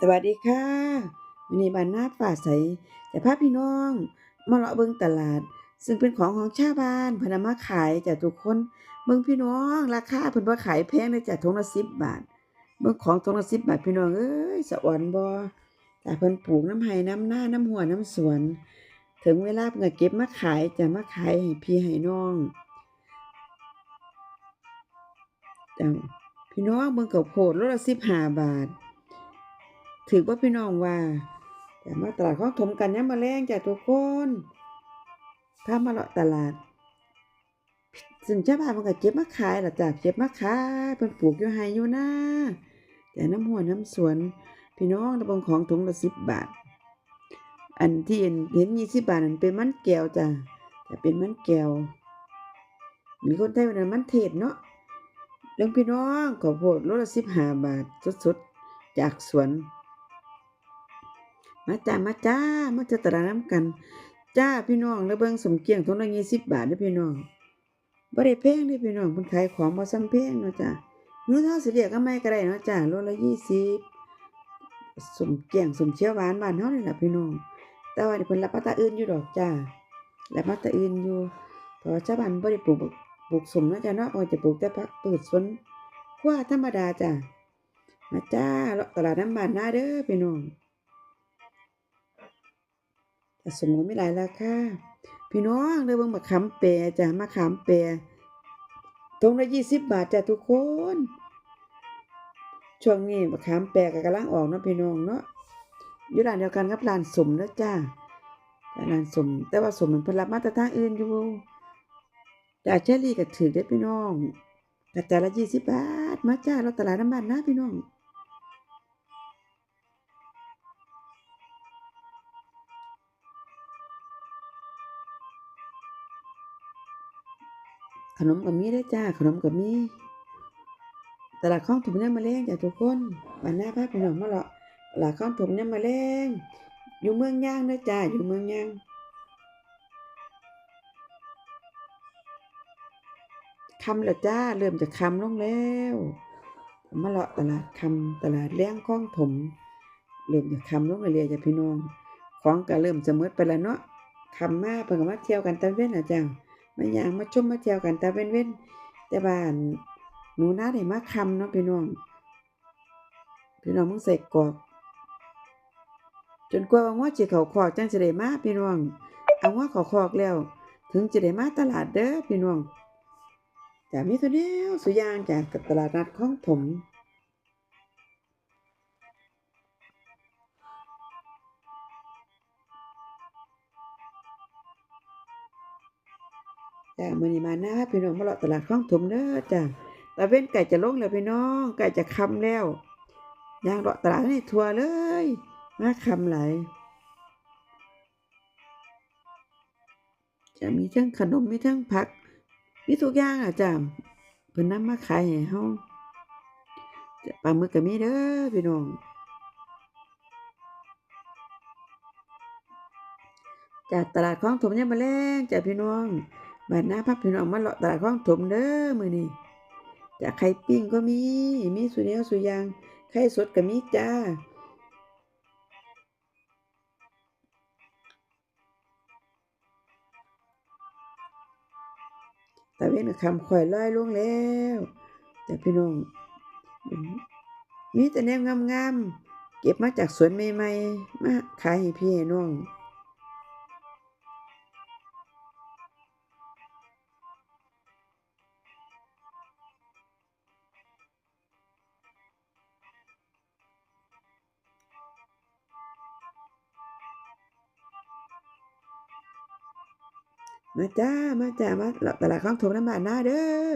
สวัสดีค่ะวันนี้บ้านนาฟ้าใสจะพาพี่น้องมาเลาะเบิ่งตลาด ซึ่งเป็นของของชาวบ้านพนมาขายจ้ะทุกคน เบิ่งพี่น้อง ราคาเพิ่นบ่ขายแพงเลยจ้ะถุงละ10บบาท เบิ่งของถุงละ10บบาทพี่น้องเอ้ยสะอ่อนบ่แต่เพิ่นปลูกน้ำไห้น้ำหน้าน้ำหัวน้ำสวน ถึงเวลาเพิ่นเก็บมาขายจะมาขายให้พี่ให้น้องจ้ะพี่น้องเบิ่งข้าวโพดโลละ15บาท ถือว่าพี่น้องว่าอย่ามาตลาดของถมกันยามมื้อแลงจ้ะทุกคนพามาเลาะตลาดซึ่งชาวบ้านเพิ่นก็เก็บมาขายล่ะจ้ะเก็บมาขายเพิ่นปลูกอยู่ไร่อยู่นาแต่น้ำหัวน้ำสวน พี่น้องระบงของถุงละ10บบาท อันที่เห็นเห็น20บาทนั่นเป็นมันแก้วจ้ะแต่เป็นมันแก้วมีคนไทยว่านั่นมันเทศเนาะเรื่องพี่น้องข้าวโพดโลละ15บาทสดๆจากสวน มาจ้ามาจ้ามาจอตลาดน้ำกัน จ้าพี่น้องแล้วเบิ่งสมเกียงถุงละ20บบาทเด้พี่น้องบ่ได้แพงเด้พี่น้องเพิ่นขายของบ่ซ้ำแพงเนาะจ้ะหรือเฮาสิเรียกก็ไม่ก็ได้เนาะจ้าโลละ20สมเกียงสมเขียวหวานบ้านเฮานี่ล่ะพี่น้อง แต่ว่านี่เพิ่นรับมาตาอื่นอยู่ดอกจ้ารับมาตาอื่นอยู่เพราะว่าชาวบ้านบ่ได้ปลูกบักปลูกสมเนาะจ้ะเนาะเอาจะปลูกแต่ผักพืชสวนครัวธรรมดาจ้ะมาจ้าเลาะตลาดน้ำบ้านหน้าเด้อพี่น้อง สมก็มีหลายราคาพี่น้องเด้อเบิ่งมะขามแปรจ้ะมะขามแปรถุงละ20บบาทจ้ะทุกคน ช่วงนี้มะขามแปรก็กำลังออกเนาะพี่น้องเนาะอยู่ร้านเดียวกันกับร้านสมเด้อจ้าร้านสม แต่ว่าสมมันเพิ่นรับมาต่ทางอื่นอยู่จ้าเชอรี่ก็ถือเด้พี่น้องกระจานละ20บาทมาจ้าเราตลาดน้ำบ้านนะพี่น้อง ขนมก็มีเด้จ้า ขนมก็มีตลาดคลองถมยามมื้อแลงจ้ะทุกคนบ้านนาพาพี่น้องมาเลาะตลาดคลองถมยามมื้อแลงอยู่เมืองย่างเด้จ้าอยู่เมืองย่างคำแล้วจ้าเริ่มจะคำลงแล้วมาเลาะตลาดคำตลาดแลงคลองถมเริ่มจะคำลงเรื่อยจ้ะพี่น้องของก็เริ่มจะหมดไปแล้วเนาะคำมาเพิ่นก็มาเที่ยวกันตะเวนน่ะจ้า มาย่างมาชมมาเที่ยวกันแต่เว้นเว้นแต่บ้านหนูนาได้มาคำเนาะพี่น้องพี่น้องมึงใส่กอกจนกว่าว่างัวสิเขาคอกจังสิได้มาพี่น้องเอางัวเขาคอกแล้ว ถึงจะได้มาตลาดเด้อพี่น้องจ้ะมีตัวเดียวสุยางจากตลาดนัดของผม จ้ะมื้อนี้มานะพี่น้องมาเลาะตลาดคลองถมเด้อจ้ะตะเว้นไก่จะลงแล้วพี่น้องไก่จะค่ำแล้วย่างเลาะตลาดนี่ทัวเลยมาค่ำหลยจะมีทั้งขนมมีทั้งผัก มีทุกอย่างอะจ้ะเพิ่นนำมาขายให้เฮาจ้ะปลาหมึกก็มีเด้อพี่น้องจ้ะตลาดคลองถมยามมื้อแลงจ้ะพี่น้อง บานนาพาพี่น้องมาเลาะตลาดคลองถมเด้อมือนี้จ้ะไข่ปิ้งก็มี มีสุแนวสุยางไข่สดก็มีจ้าตะเวนคำค่อยลอยลงแล้วจ้ะพี่น้อง มีแต่แนวงามๆเก็บมาจากสวนใหม่ๆมาขายให้พี่ให้น้อง มาจ้า มาจ้า มาตลาดคลองถมน้ำบาดหน้าเด้อ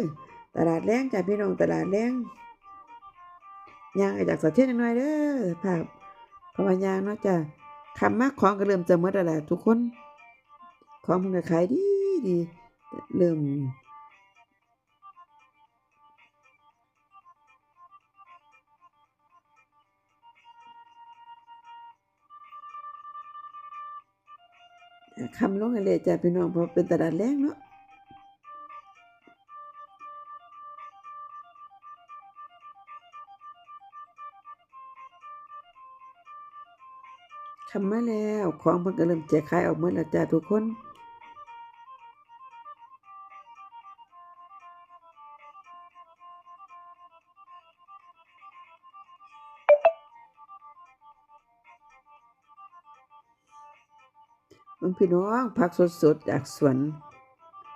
ตลาดแรงจ้าพี่น้องตลาดแรงยางออจากสะเทือนหน่อยเด้อภาพพมาะว่าย่างเนาะจ้าคำมากของก็เริ่มจะเมื่อตลาดทุกคน ของมันก็ขายดีดี เริ่ม คำลงอะไรจ้ะพี่น้องเพราะเป็นตลาดแรงเนาะคำมาแล้ว ของมันก็เริ่มแจกขายออกหมดแล้วจ้าทุกคน เบิ่งพี่น้องผักสดๆจากสวน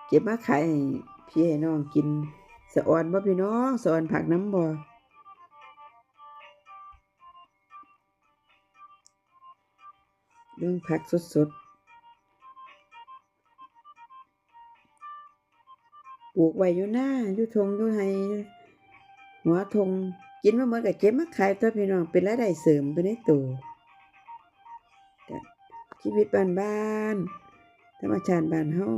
เก็บมาขายพี่ให้น้องกินสะอ่อนบ่พี่น้องสะอ่อนผักน้ำบ่เบิ่องผักสดๆปลูกไว้อยู่หน้าอยู่ทงอยู่ไห้หัวทงกินมาหมดก็เก็บมาขายตัวพี่น้องเป็นรายได้เสริมไปในตัว ชีวิตบ้านๆธรรมชาติบ้านเฮา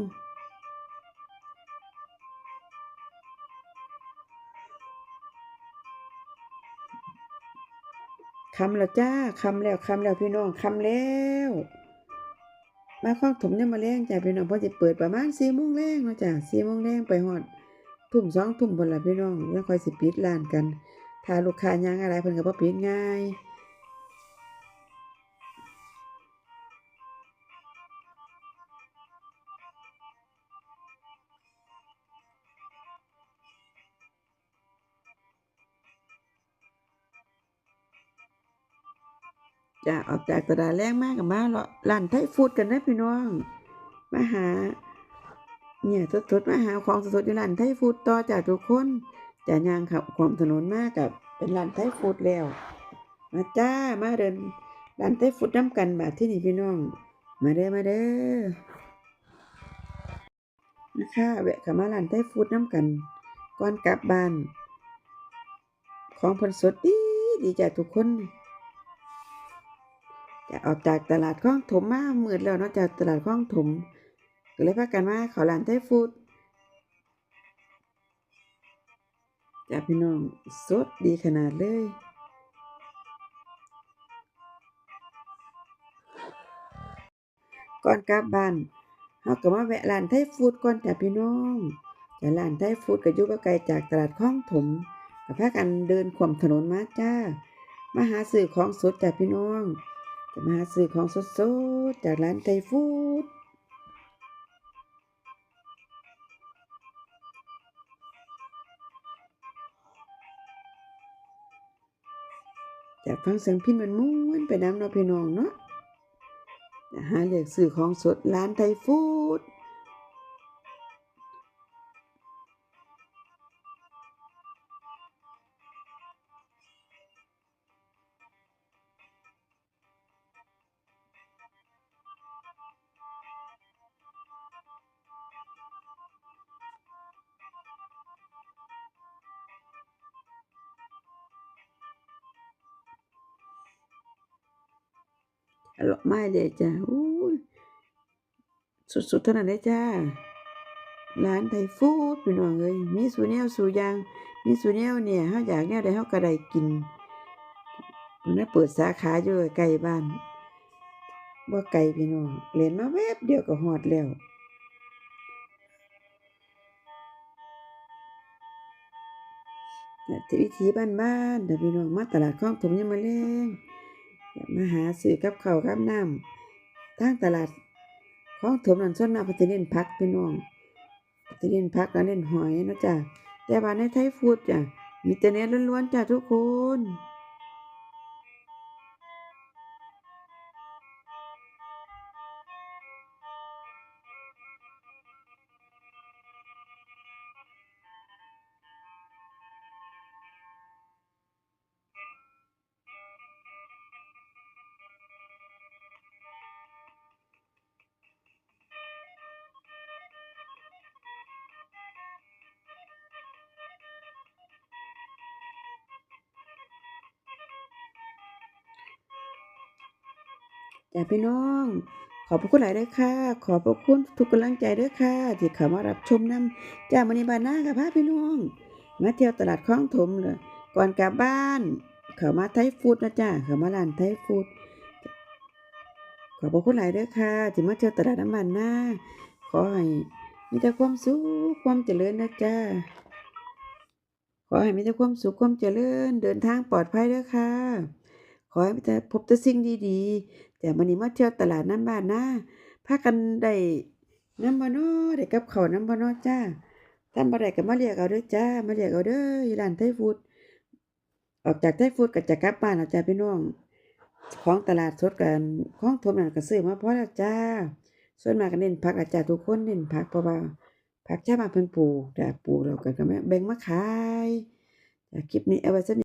คำแล้วจ้าคำแล้วคำแล้วพี่น้องคำแล้ว มาคล้องถมเนี่ยมาแรงจ้าพี่น้องเพอจะเปิดประมาณสี่โมงแรงเนาะจ้าสี่โมงแรงไปฮอดทุ่มสองทุ่มบนละพี่น้องแล้วค่อยสิปิดร้านกัน ถ้าลูกค้ายังอะไรเพิ่นก็บ่ปิดง่าย จะออกจากตลาดแรงมากกับมาเลาะร้านไทยฟู้ดกันนะพี่น้องมาหา เนี่ยสดๆมาหาของสดๆอยู่ร้านไทยฟู้ดต่อจากทุกคนจะย่างขับความถนนมากกับเป็นร้านไทยฟู้ดแล้ว มาจ้ามาเดินร้านไทยฟู้ดน้ำกันแบบที่นี่พี่น้อง มาเด้อมาเด้อนะคะแวะข้ามาร้านไทยฟู้ดน้ำกันก่อนกลับบ้าน ของเพิ่นสดดีดีจ้ะทุกคน จะออกจากตลาดคลองถมมามืดแล้วนาะจากตลาดคลองถมก็เลยพากันมาเขอร้านไทยฟู้ดจ้าพี่น้องสดดีขนาดเลยก่อนกลับบ้านเฮาก็มาแวะร้านไทยฟู้ดก่อนจ้ะพี่น้องจ้ะร้านไทยฟู้ดก็อยู่บ่ไกลจากตลาดคลองถมก็พากันเดินขวมถนนมาจ้ามาหาซื้อของสดจ้ะพี่น้อง จะมาซื้อของสดๆ จากร้านไทยฟู้ดจากฟังเสียงพินมันม้วนไปน้ำเนาพี่น้องเนาะจะหาเลือกซื้อของสดร้านไทยฟู้ด อร่อยมากเลยจ้ะอู้ยสุดๆเท่านั้นเลยจ้าร้านไทยฟู้ดพี่น้องเอ้ยมีสูแนวสูยาง มีสูแนวเนี่ยเฮาอยากแนวใดเฮาก็ได้กินมันนะเปิดสาขาอยู่ใกล้บ้านบ่ไกลพี่น้องเล่นมาแวบเดียวก็ฮอดแล้ววิถีบ้านๆเด้อพี่น้องมาตลาดคลองถมยามมื้อแลง มาหาซื้อกับเขากับน้ำทางตลาดคลองถมนั่นส่วนมาพัฒน์เน้นพักพี่น้องจะเน่นพักแล้วเน่นหอยนะจ๊ะแต่ว่าในไทยฟูดจ้ะมีแต่เน้นล้วนๆจ้ะทุกคน จ้ะพี่น้อง ขอบพระคุณหลายเด้อค่ะ ขอบพระคุณทุกกำลังใจเด้อค่ะ ที่เข้ามารับชมนำจ้ามื้อนี้บ้านนาค่ะพาพี่น้อง มาเที่ยวตลาดคลองถมเลยก่อนกลับบ้าน เข้ามาไทยฟู้ดนะจ้าเข้ามาร้านไทยฟู้ดขอบพระคุณหลายเด้อค่ะที่มาเที่ยวตลาดน้ำมันหน้าขอให้มีแต่ความสุขความเจริญนะจ้าขอให้มีแต่ความสุขความเจริญเดินทางปลอดภัยเด้อค่ะ ขอให้มีแต่พบแต่สิ่งดีๆ แต่มื้อนี้มาเที่ยวตลาดน้ำบ้านนาพากันได้น้ำบ่น้อได้กับข้าวนำบ่น้อจ้าท่านบ่ได้ก็มาเรียกเอาเด้อจ้า มาเรียกเอาเด้ออยู่ร้านไทยฟู้ดออกจากไทยฟู้ดก็จะกลับบ้านแล้วจ้าพี่น้องของตลาดสดกันของถมนั่นก็ซื้อมาพอแล้วจ้า ส่วนมากก็เน้นผักล่ะจ้าทุกคนเน้นผักเพราะว่าผักชาบ้านเพิ่นปลูกจ้ะปลูกแล้วก็ก็มาแบ่งมาขายคลิปนี้เอาไว้ซะ